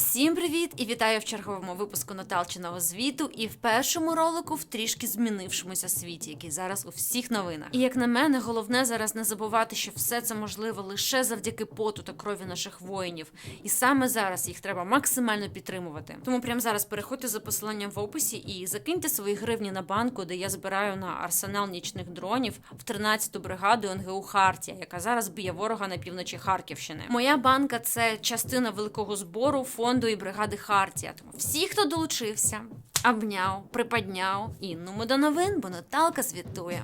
Всім привіт і вітаю в черговому випуску Наталчиного звіту і в першому ролику в трішки змінившомуся світі, який зараз у всіх новинах. І як на мене, головне зараз не забувати, що все це можливо лише завдяки поту та крові наших воїнів. І саме зараз їх треба максимально підтримувати. Тому прямо зараз переходьте за посиланням в описі і закиньте свої гривні на банку, де я збираю на арсенал нічних дронів в 13-ту бригаду НГУ Хартія, яка зараз б'є ворога на півночі Харківщини. Моя банка це частина великого збору фонду і бригади Хартія. Тому всі, хто долучився, обняв, приподняв і ну ми до новин, бо Наталка звітує.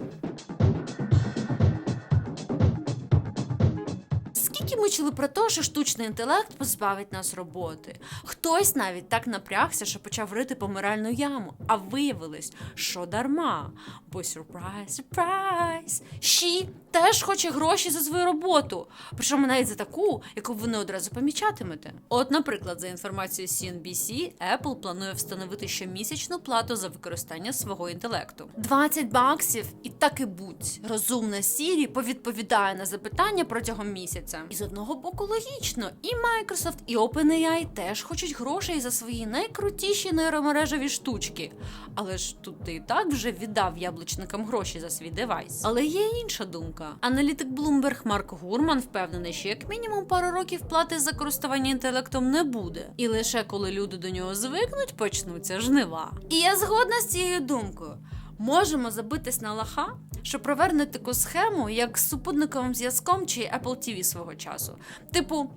Скільки ми чули про те, що штучний інтелект позбавить нас роботи. Хтось навіть так напрягся, що почав рити помиральну яму, а виявилось, що дарма. Бо сюрприз, сюрприз, Щі теж хоче гроші за свою роботу. Причому навіть за таку, яку ви не одразу помічатимете. От, наприклад, за інформацією CNBC, Apple планує встановити щомісячну плату за використання свого інтелекту. 20 баксів, і так і будь. Розумна Сірі повідповідає на запитання протягом місяця. І з одного боку логічно, і Microsoft, і OpenAI теж хочуть грошей за свої найкрутіші нейромережеві штучки. Але ж тут ти і так вже віддав яблучникам гроші за свій девайс. Але є інша думка. Аналітик Bloomberg Марк Гурман впевнений, що як мінімум пару років плати за користування інтелектом не буде. І лише коли люди до нього звикнуть, почнуться жнива. І я згодна з цією думкою. Можемо забитись на лаха, що проверне таку схему, як з супутниковим зв'язком чи Apple TV свого часу. Типу.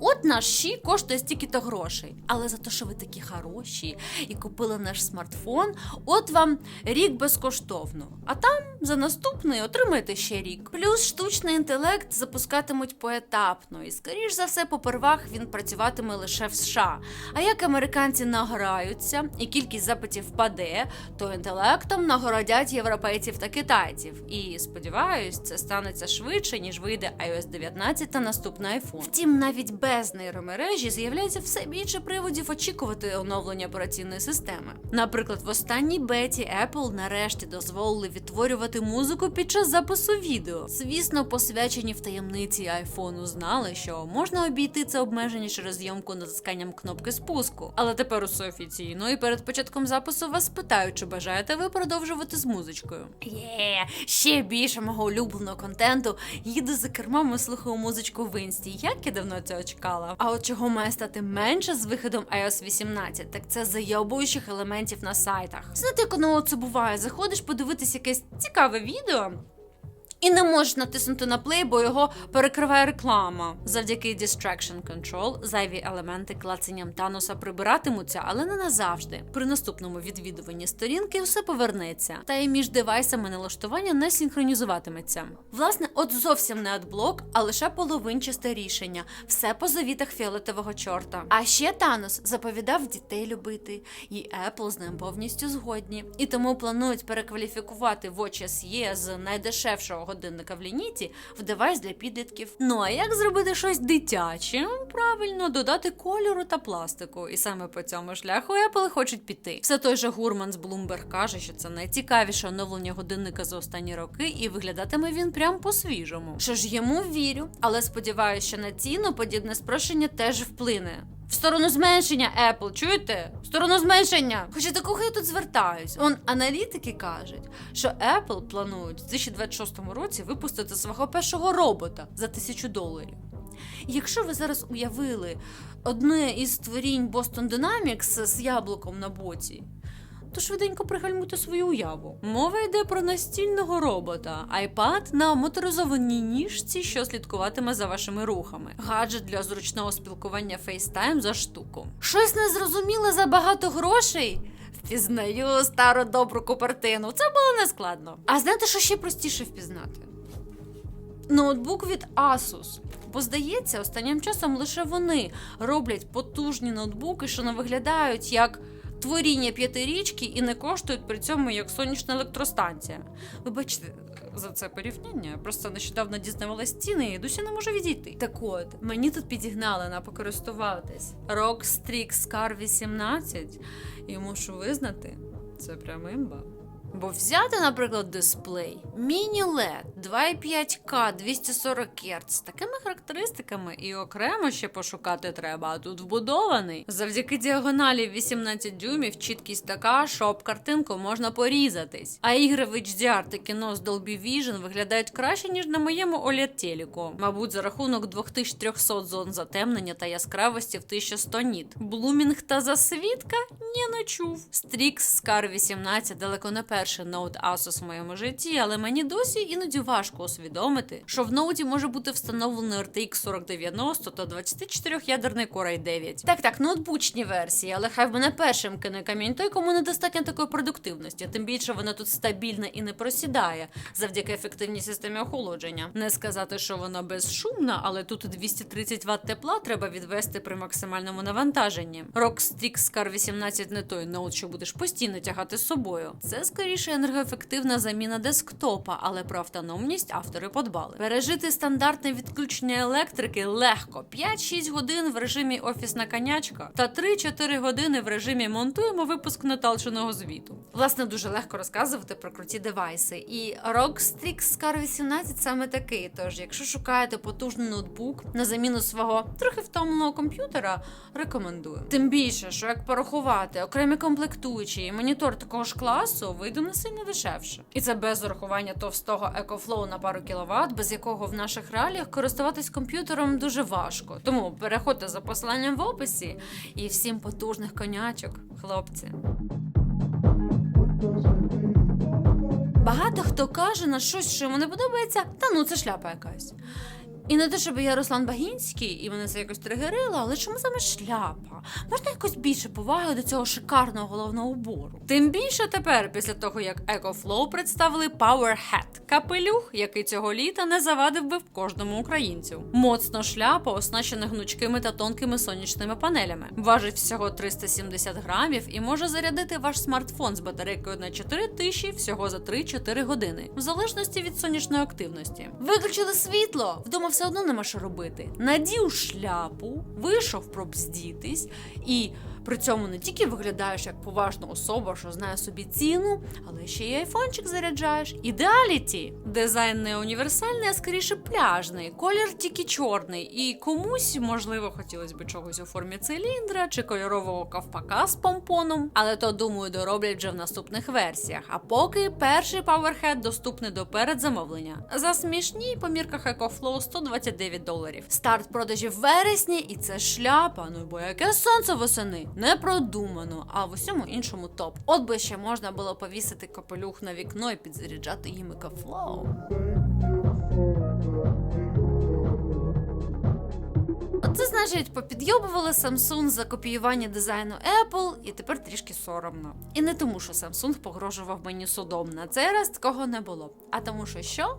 От наш щі коштує стільки-то грошей. Але за те, що ви такі хороші і купили наш смартфон, от вам рік безкоштовно. А там за наступний отримаєте ще рік. Плюс штучний інтелект запускатимуть поетапно, і скоріш за все, попервах він працюватиме лише в США. А як американці награються і кількість запитів впаде, то інтелектом нагородять європейців та китайців. І сподіваюсь, це станеться швидше, ніж вийде iOS 19 та наступний iPhone. Втім, навіть без нейромережі з'являється все більше приводів очікувати оновлення операційної системи. Наприклад, в останній беті Apple нарешті дозволили відтворювати музику під час запису відео. Звісно, посвячені в таємниці айфону знали, що можна обійти це обмеження через зйомку натисканням кнопки спуску. Але тепер усе офіційно, і перед початком запису вас питають, чи бажаєте ви продовжувати з музичкою. Є, ще більше мого улюбленого контенту. Їду за кермом і слухаю музичку в інсті. Як я давно цього чекала. А от чого має стати менше з виходом iOS 18, так це зайобуючих елементів на сайтах. Знаєте, як воно це буває? Заходиш подивитись якесь цікаве відео. І не можеш натиснути на плей, бо його перекриває реклама. Завдяки Distraction Control зайві елементи клацанням Тануса прибиратимуться, але не назавжди. При наступному відвідуванні сторінки все повернеться, та і між девайсами налаштування не синхронізуватиметься. Власне, от зовсім не адблок, а лише половинчасте рішення. Все по завітах фіолетового чорта. А ще Танос заповідав дітей любити, і Apple з ним повністю згодні. І тому планують перекваліфікувати Watch SE з найдешевшого годинника в лініті в девайс для підлітків. Ну а як зробити щось дитяче? Правильно, додати кольору та пластику. І саме по цьому шляху Apple хочуть піти. Все той же Гурман з Bloomberg каже, що це найцікавіше оновлення годинника за останні роки, і виглядатиме він прям по-свіжому. Що ж йому вірю, але сподіваюся, що на ціну подібне спрощення теж вплине. В сторону зменшення Apple, чуєте? В сторону зменшення. Хоча до кого я тут звертаюсь? Он аналітики кажуть, що Apple планують в 2026 році випустити свого першого робота за тисячу доларів. Якщо ви зараз уявили одне із створінь Boston Dynamics з яблуком на боці, то швиденько пригальмуйте свою уяву. Мова йде про настільного робота, iPad на моторизованій ніжці, що слідкуватиме за вашими рухами. Гаджет для зручного спілкування FaceTime за штуку. Щось незрозуміле за багато грошей. Впізнаю стару добру купертину. Це було нескладно. А знаєте, що ще простіше впізнати? Ноутбук від Asus. Бо здається, останнім часом лише вони роблять потужні ноутбуки, що не виглядають як творіння п'ятирічки і не коштують при цьому як сонячна електростанція. Вибачте за це порівняння. Просто нещодавно дізнавалась ціни і досі не можу відійти. Так от, мені тут підігнали на покористуватись Rockstrix Car 18, і мушу визнати, це прям імба. Бо взяти, наприклад, дисплей міні-LED 2,5К 240 Гц з такими характеристиками і окремо ще пошукати треба, а тут вбудований. Завдяки діагоналі 18 дюймів чіткість така, що об картинку можна порізатись. А ігри в HDR та кіно з Dolby Vision виглядають краще, ніж на моєму oled телеку Мабуть, за рахунок 2300 зон затемнення та яскравості в 1100 ніт. Блумінг та засвітка ні не чув. Strix Scar 18 далеко не перший ноут Asus в моєму житті, але мені досі іноді важко усвідомити, що в ноуті може бути встановлений RTX 4090 та 24-ядерний Core i9. Так, так, ноутбучні версії, але хай в мене першим кине камінь той, кому недостатньо такої продуктивності. Тим більше вона тут стабільна і не просідає завдяки ефективній системі охолодження. Не сказати, що вона безшумна, але тут 230 Вт тепла треба відвести при максимальному навантаженні. ROG Strix Scar 18 не той ноут, що будеш постійно тягати з собою. Це скоріше енергоефективна заміна десктопа, але про автономність автори подбали. Пережити стандартне відключення електрики легко: 5-6 годин в режимі офісна конячка та 3-4 години в режимі монтуємо випуск наталченого звіту. Власне, дуже легко розказувати про круті девайси. І ROG Strix Scar 18 саме такий. Тож, якщо шукаєте потужний ноутбук на заміну свого трохи втомленого комп'ютера, рекомендую. Тим більше, що як порахувати окремі комплектуючі і монітор такого ж класу вийде не сильно дешевше. І це без урахування товстого EcoFlow на пару кіловат, без якого в наших реаліях користуватись комп'ютером дуже важко. Тому переходьте за посиланням в описі і всім потужних конячок, хлопці. Багато хто каже на щось, що йому не подобається, та ну це шляпа якась. І не те, щоб я Руслан Багінський, і мене це якось тригерило, але чому саме шляпа? Можна якось більше поваги до цього шикарного головного убору. Тим більше тепер, після того як EcoFlow представили Power Hat – капелюх, який цього літа не завадив би в кожному українцю. Моцно шляпа, оснащена гнучкими та тонкими сонячними панелями. Важить всього 370 грамів і може зарядити ваш смартфон з батарейкою на 4 тисячі всього за 3-4 години, в залежності від сонячної активності. Виключили світло, вдома все одно нема що робити. Надів шляпу, вийшов пробздітись і. При цьому не тільки виглядаєш як поважна особа, що знає собі ціну, але ще й айфончик заряджаєш. Ідеаліті. Дизайн не універсальний, а скоріше пляжний. Колір тільки чорний. І комусь, можливо, хотілося б чогось у формі циліндра чи кольорового ковпака з помпоном. Але то, думаю, дороблять вже в наступних версіях. А поки перший Powerhead доступний до передзамовлення. За смішні по мірках EcoFlow 129 доларів. Старт продажів в вересні, і це шляпа. Ну бо яке сонце восени. Не продумано, а в усьому іншому топ. От би ще можна було повісити капелюх на вікно і підзаряджати їм EcoFlow. Оце, значить, попідйобували Samsung за копіювання дизайну Apple, і тепер трішки соромно. І не тому, що Samsung погрожував мені судом. На цей раз такого не було. А тому, що що?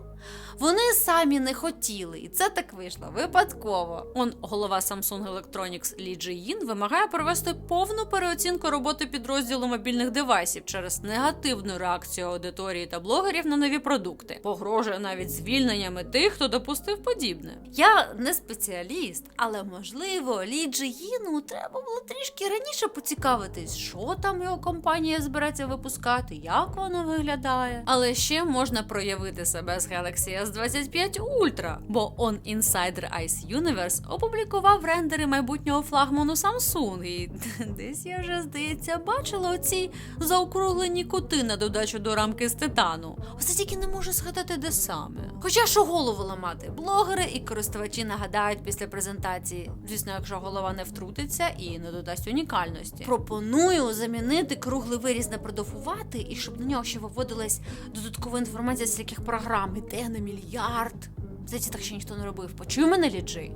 Вони самі не хотіли, і це так вийшло випадково. Он голова Samsung Electronics Лі Джи Їн вимагає провести повну переоцінку роботи підрозділу мобільних девайсів через негативну реакцію аудиторії та блогерів на нові продукти. Погрожує навіть звільненнями тих, хто допустив подібне. Я не спеціаліст, але можливо, Лі Джи Їну треба було трішки раніше поцікавитись, що там його компанія збирається випускати, як воно виглядає. Але ще можна проявити себе з Galaxy S25 Ultra, бо On Insider Ice Universe опублікував рендери майбутнього флагману Samsung. І десь я вже здається бачила оці заокруглені кути на додачу до рамки з титану. Оце тільки не можу згадати, де саме. Хоча що голову ламати, блогери і користувачі нагадають після презентації, звісно, якщо голова не втрутиться і не додасть унікальності. Пропоную замінити круглий виріз на продовгувати, і щоб на нього ще виводилась додаткова інформація з яких програм іде на мільярд. Здається, так ще ніхто не робив. Почуй мене, ліджей.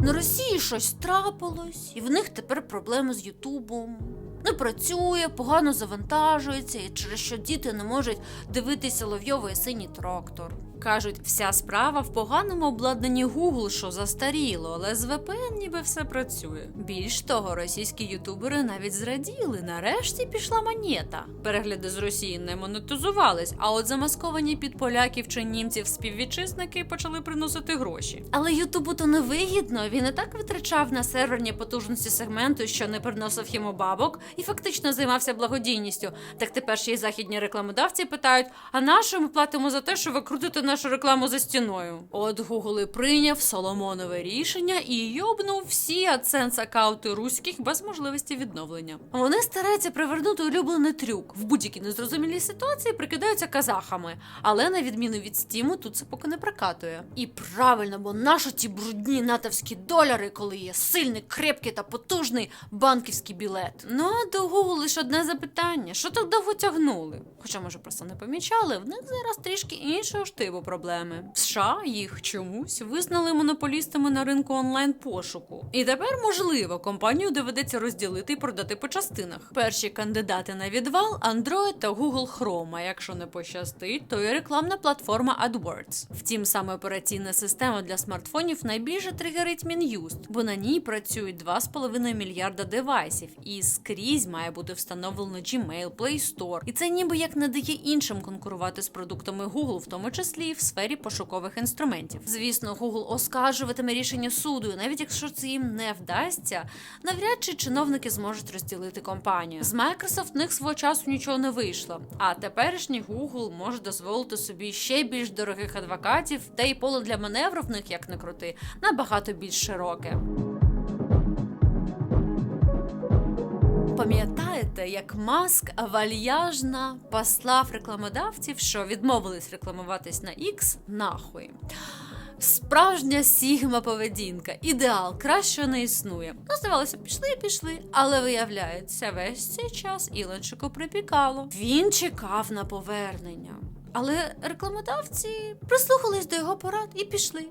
На Росії щось трапилось, і в них тепер проблеми з Ютубом. Не працює, погано завантажується, і через що діти не можуть дивитися ловйовий синій трактор. Кажуть, вся справа в поганому обладнанні Google, що застаріло, але з VPN ніби все працює. Більш того, російські ютубери навіть зраділи. Нарешті пішла монета. Перегляди з Росії не монетизувались, а от замасковані під поляків чи німців співвітчизники почали приносити гроші. Але Ютубу то не вигідно. Він і так витрачав на серверні потужності сегменту, що не приносив йому бабок, і фактично займався благодійністю. Так тепер ще й західні рекламодавці питають: а на ми платимо за те, що ви крутите нашу рекламу за стіною? От Google і прийняв Соломонове рішення і йобнув всі AdSense аккаунти руських без можливості відновлення. Вони стараються привернути улюблений трюк в будь-якій незрозумілій ситуації, прикидаються казахами, але на відміну від стіму, тут це поки не прокатує. І правильно, бо нащо ті брудні натовські доляри, коли є сильний, крепкий та потужний банківський білет. Ну а до Google лише одне запитання: що так довго тягнули? Хоча, може, просто не помічали, в них зараз трішки іншого штибу проблеми. В США їх чомусь визнали монополістами на ринку онлайн пошуку. І тепер, можливо, компанію доведеться розділити і продати по частинах. Перші кандидати на відвал Android та Google Chrome, а якщо не пощастить, то і рекламна платформа AdWords. Втім, саме операційна система для смартфонів найбільше тригерить Мін'юст, бо на ній працюють 2,5 мільярда девайсів, і скрізь має бути встановлено Gmail, Play Store. І це ніби як не дає іншим конкурувати з продуктами Google, в тому числі в сфері пошукових інструментів. Звісно, Google оскаржуватиме рішення суду, і навіть якщо це їм не вдасться, навряд чи чиновники зможуть розділити компанію. З Microsoft них свого часу нічого не вийшло. А теперішній Google може дозволити собі ще більш дорогих адвокатів, та й поле для маневру в них, як не крути, набагато більш широке. Пам'ятаєте, як Маск вальяжно послав рекламодавців, що відмовились рекламуватись на X, нахуй. Справжня сігма поведінка, ідеал, кращого не існує. Ну, здавалося, пішли пішли, але виявляється, весь цей час Ілончику припікало. Він чекав на повернення. Але рекламодавці прислухались до його порад і пішли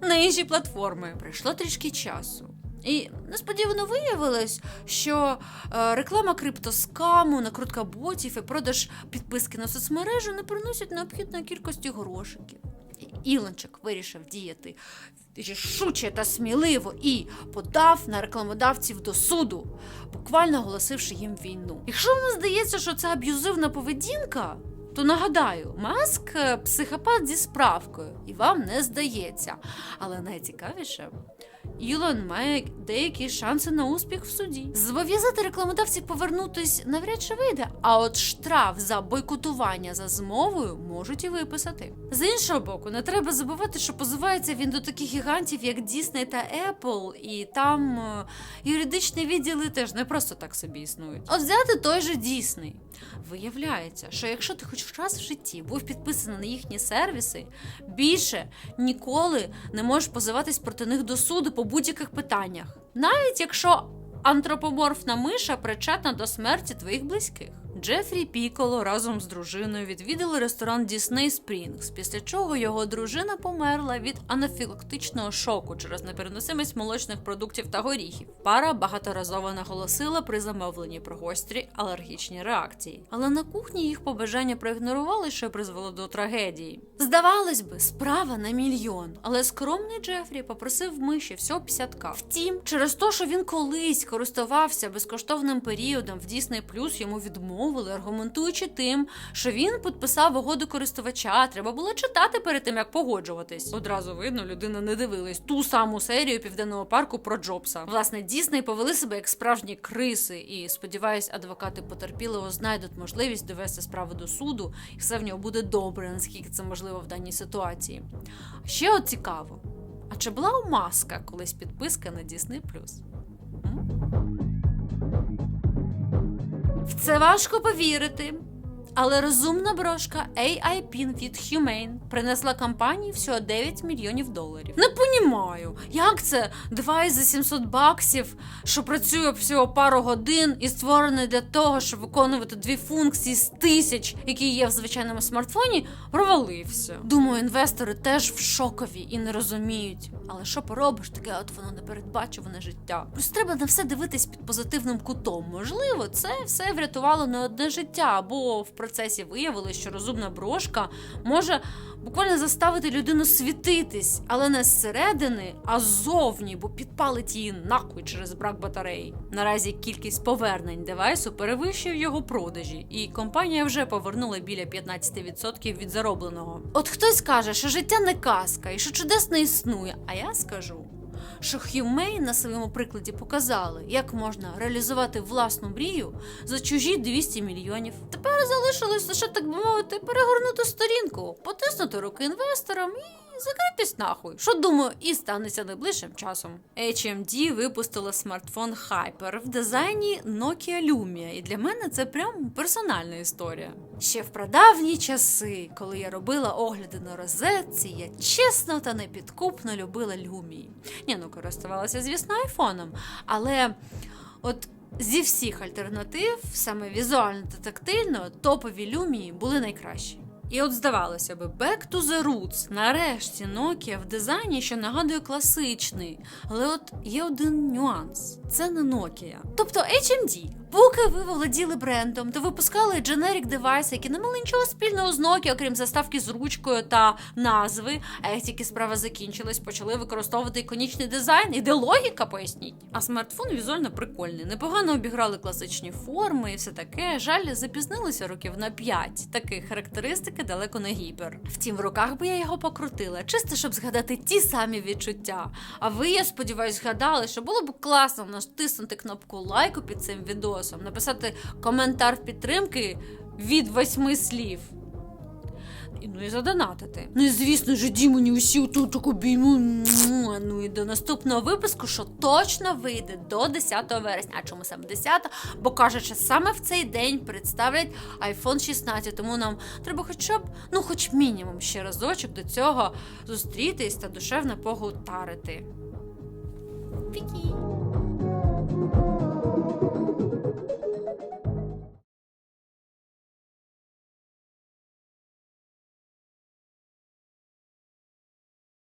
на інші платформи. Пройшло трішки часу. І несподівано виявилось, що е, реклама криптоскаму, накрутка ботів і продаж підписки на соцмережу не приносять необхідної кількості грошиків. Ілончик вирішив діяти рішуче та сміливо і подав на рекламодавців до суду, буквально оголосивши їм війну. Якщо вам здається, що це аб'юзивна поведінка, то нагадаю, маск е, психопат зі справкою, і вам не здається. Але найцікавіше. Ілон має деякі шанси на успіх в суді. Зобов'язати рекламодавців повернутись навряд чи вийде, а от штраф за бойкотування за змовою можуть і виписати. З іншого боку, не треба забувати, що позивається він до таких гігантів, як Disney та Apple, і там е, юридичні відділи теж не просто так собі існують. От взяти той же Disney. Виявляється, що якщо ти хоч раз в житті був підписаний на їхні сервіси, більше ніколи не можеш позиватись проти них до суду по будь-яких питаннях, навіть якщо антропоморфна миша причетна до смерті твоїх близьких. Джефрі Піколо разом з дружиною відвідали ресторан Disney Springs, після чого його дружина померла від анафілактичного шоку через непереносимість молочних продуктів та горіхів. Пара багаторазово наголосила при замовленні про гострі алергічні реакції, але на кухні їх побажання проігнорували, що призвело до трагедії. Здавалось би, справа на мільйон, але скромний Джефрі попросив миші всього 50к. Втім, через те, що він колись користувався безкоштовним періодом в Disney Plus, йому відмовили, аргументуючи тим, що він підписав угоду користувача. Треба було читати перед тим, як погоджуватись. Одразу видно, людина не дивилась ту саму серію південного парку про Джобса. Власне, Дісней повели себе як справжні криси, і сподіваюсь, адвокати потерпілого знайдуть можливість довести справу до суду, і все в нього буде добре, наскільки це можливо в даній ситуації. Ще от цікаво. А чи була у маска колись підписка на Disney+. В це важко повірити. Але розумна брошка AI PIN від Humane принесла компанії всього 9 мільйонів доларів. Не понімаю, як це девайс за 700 баксів, що працює всього пару годин і створений для того, щоб виконувати дві функції з тисяч, які є в звичайному смартфоні, провалився. Думаю, інвестори теж в шокові і не розуміють. Але що поробиш, таке от воно непередбачуване життя. Просто треба на все дивитись під позитивним кутом. Можливо, це все врятувало не одне життя, або в процесі виявилось, що розумна брошка може буквально заставити людину світитись, але не зсередини, а ззовні, бо підпалить її нахуй через брак батареї. Наразі кількість повернень девайсу перевищує його продажі, і компанія вже повернула біля 15% від заробленого. От хтось каже, що життя не казка і що чудес не існує, а я скажу. Що Х'юмей на своєму прикладі показали, як можна реалізувати власну мрію за чужі 200 мільйонів. Тепер залишилось лише так би мовити перегорнути сторінку, потиснути руки інвесторам і закритись нахуй. Що думаю, і станеться найближчим часом. HMD випустила смартфон Hyper в дизайні Nokia Lumia, і для мене це прям персональна історія. Ще в прадавні часи, коли я робила огляди на розетці, я чесно та непідкупно любила Lumia. Ні, ну користувалася, звісно, айфоном, але от. Зі всіх альтернатив, саме візуально та тактильно, топові люмії були найкращі. І от здавалося би, back to the roots. Нарешті Nokia в дизайні, що нагадує класичний. Але от є один нюанс: це не Nokia. Тобто HMD. Поки ви володіли брендом, то випускали generic девайси, які не мали нічого спільного з Nokia, окрім заставки з ручкою та назви. А як тільки справа закінчилась, почали використовувати іконічний дизайн. І де логіка, поясніть. А смартфон візуально прикольний. Непогано обіграли класичні форми і все таке. Жаль, запізнилися років на 5. Таких характеристики далеко не гіпер. Втім, в руках би я його покрутила, чисто щоб згадати ті самі відчуття. А ви, я сподіваюся, згадали, що було б класно натиснути кнопку лайку під цим відосом, написати коментар підтримки від восьми слів. Ну і задонатити. Ну і звісно ж, Дімоні усі тут обійму. Муа. Ну і до наступного випуску, що точно вийде до 10 вересня. А чому саме 10? Бо кажуть, що саме в цей день представлять iPhone 16, тому нам треба хоча б, ну хоч мінімум ще разочок до цього зустрітись та душевно погутарити. Пікі!